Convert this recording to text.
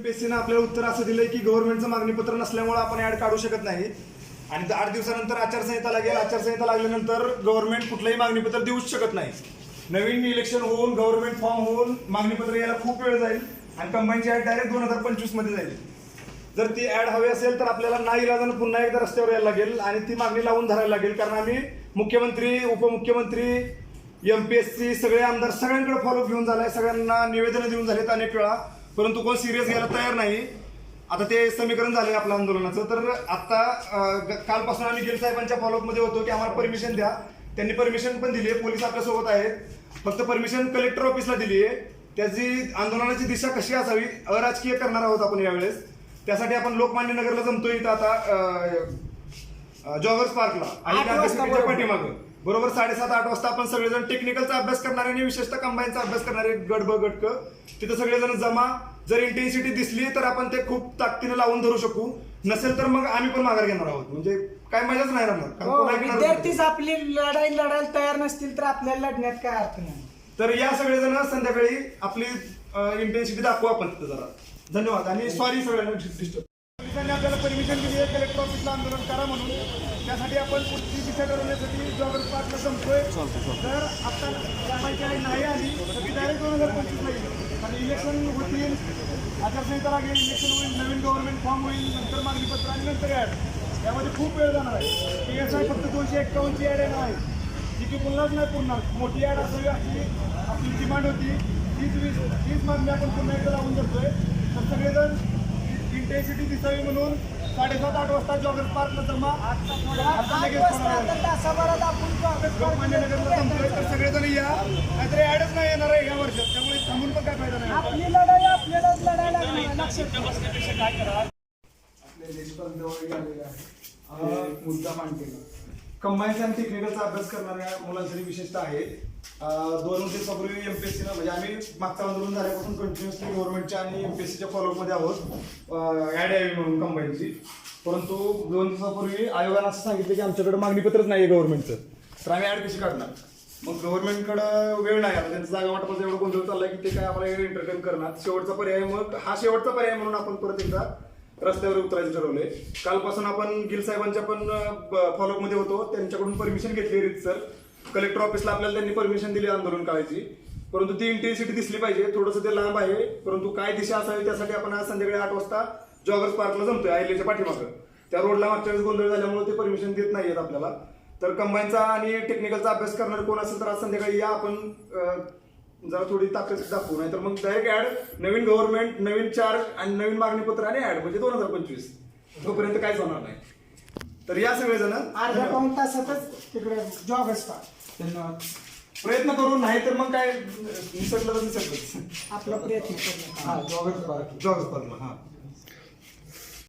एमपीएससीनं आपल्याला उत्तर असं दिलंय की गव्हर्नमेंटचं मागणीपत्र नसल्यामुळे आपण ऍड काढू शकत नाही. आणि आठ दिवसानंतर आचारसंहिता लागेल. आचारसंहिता लागल्यानंतर गव्हर्नमेंट कुठलंही मागणीपत्र देऊच शकत नाही. नवीन इलेक्शन होऊन गव्हर्नमेंट फॉर्म होऊन मागणीपत्र यायला खूप वेळ जाईल आणि कंबाईनची ऍड डायरेक्ट दोन हजार पंचवीसमध्ये जाईल. जर ती ऍड हवी असेल तर आपल्याला ना इलाजानं पुन्हा एकदा रस्त्यावर यायला लागेल आणि ती मागणी लावून धरायला लागेल. कारण आम्ही मुख्यमंत्री उपमुख्यमंत्री यम पी एस सी सगळे आमदार सगळ्यांकडे फॉलो घेऊन झालाय. सगळ्यांना निवेदन देऊन झालेत अनेक वेळा. परंतु कोण सिरियस घ्यायला तयार नाही. आता ते समीकरण झालंय आपल्या आंदोलनाचं. तर आता कालपासून आम्ही गिल साहेबांच्या फॉलोअपमध्ये होतो की आम्हाला परमिशन द्या. त्यांनी परमिशन पण दिली आहे पोलीस आपल्यासोबत आहेत. फक्त परमिशन कलेक्टर ऑफिसला दिली आहे त्याची आंदोलनाची दिशा कशी असावी अराजकीय करणार आहोत आपण यावेळेस. त्यासाठी आपण लोकमान्य नगरला जमतोय इथं आता जॉगर्स पार्कला. आणि. पाठीमागं. बरोबर साडेसात आठ वाजता आपण सगळेजण टेक्निकलचा अभ्यास करणारे आणि विशेषतः कंबाईनचा अभ्यास करणारे गट ब गटक तिथं सगळेजण जमा. जर इंटेन्सिटी दिसली तर आपण ते खूप ताकदीने लावून धरू शकू. नसेल तर मग आम्ही पण माघार घेणार आहोत. म्हणजे काय मजाच नाही राहणार. हो. विद्यार्थीच आपली लढाई लढायला तयार नसतील तर आपल्याला लढण्यात काय अर्थ नाही. तर या सगळेजण संध्याकाळी आपली इंटेन्सिटी दाखवू आपण तिथं जरा. धन्यवाद. आणि सॉरी सगळ्यांना डिस्टर्ब पोलिसांनी आपल्याला परमिशन दिली आहे कलेक्टर ऑफिसला आंदोलन करा म्हणून. त्यासाठी आपण पुढची दिशा ठरवण्यासाठी जॉगर पार्कला संपतोय. जर आता ग्रामांची नाही आली तर ती डायरेक्ट दोन हजार पंचवीस येईल. कारण इलेक्शन होतील आचारसंहिता लागेल इलेक्शन होईल नवीन गव्हर्नमेंट फॉर्म होईल नंतर मागणीपत्र आणि नंतर ऍड यामध्ये खूप वेळ जाणार आहे. पी एस आय फक्त दोनशे एक्कावन्नची ऍड येणार आहे. जी की पुन्हाच नाही पुन्हा मोठी ऍड असावी अशी आपली डिमांड होती. तीच वीस तीच मागणी आपण पुन्हा एकदा लावून धरतोय. तर इंटेन्सिटी दिसावी म्हणून साडेसात आठ वाजता जॉगर्स पार्कला जमा. तर सगळेजण या. नाहीतर ऍडच नाही येणार आहे या वर्षात. त्यामुळे थांबून पण काय फायदा नाही. आपली लढाई आपल्यालाच लढायला देशपाल जवळ आलेले आहे ते एक मुद्दा मांडलेला कंबाईन्स आणि टेक्निकलचा अभ्यास करणाऱ्या मुलांसाठी विशेषतः आहे दोन दिवसापूर्वी एमपीएससीनं म्हणजे आम्ही मागचं आंदोलन झाल्यापासून कंटिन्युअसली गव्हर्नमेंटच्या आणि एमपीएससीच्या फॉलोअपमध्ये आहोत. ऍड यावी म्हणून कंबाईनची परंतु दोन दिवसापूर्वी आयोगानं असं सांगितलं की आमच्याकडे मागणीपत्रच नाही आहे गव्हर्नमेंटचं तर आम्ही ऍड कशी काढणार? मग गव्हर्नमेंटकडं वेळ नाही आता त्यांचं जागा वाटपाचा एवढं गोंधळ चाललाय की ते काय आपल्याला एंटरटेन करणार. शेवटचा पर्याय मग हा शेवटचा पर्याय म्हणून आपण परत एकदा रस्त्यावर उतरायचं ठरवलंय. कालपासून आपण गिल साहेबांच्या पण फॉलोअपमध्ये होतो. त्यांच्याकडून परमिशन घेतली रीत सर कलेक्टर ऑफिसला आपल्याला त्यांनी परमिशन दिली आंदोलन करायची. परंतु ती इंटेन्सिटी दिसली पाहिजे. थोडंसं ते लांब आहे. परंतु काय दिशा असावी त्यासाठी आपण आज संध्याकाळी आठ वाजता जॉगर्स पार्कला जमतोय आयलेच्या पाठीमागं. त्या रोडला मागच्या वेळेस गोंधळ झाल्यामुळे ते परमिशन देत नाहीयेत आपल्याला. तर कंबाईनचा आणि टेक्निकलचा अभ्यास करणार कोण असेल तर आज संध्याकाळी या आपण जरा थोडी ताकद दाखवू. नाही तर मग डायरेक्ट ऍड नवीन गव्हर्नमेंट नवीन चार्ज आणि नवीन मागणीपत्र आणि ऍड म्हणजे दोन हजार पंचवीस. तोपर्यंत काहीच होणार नाही. तर या सगळेजण अर्ध्या पाऊन तासातच तिकडे जॉब असतात. धन्यवाद. प्रयत्न करू नाही तर मग काय निसटलं तर निसटलंच. आपला प्रयत्न करणं हा जॉगर्स पार्क जॉग्स पार्कला हा.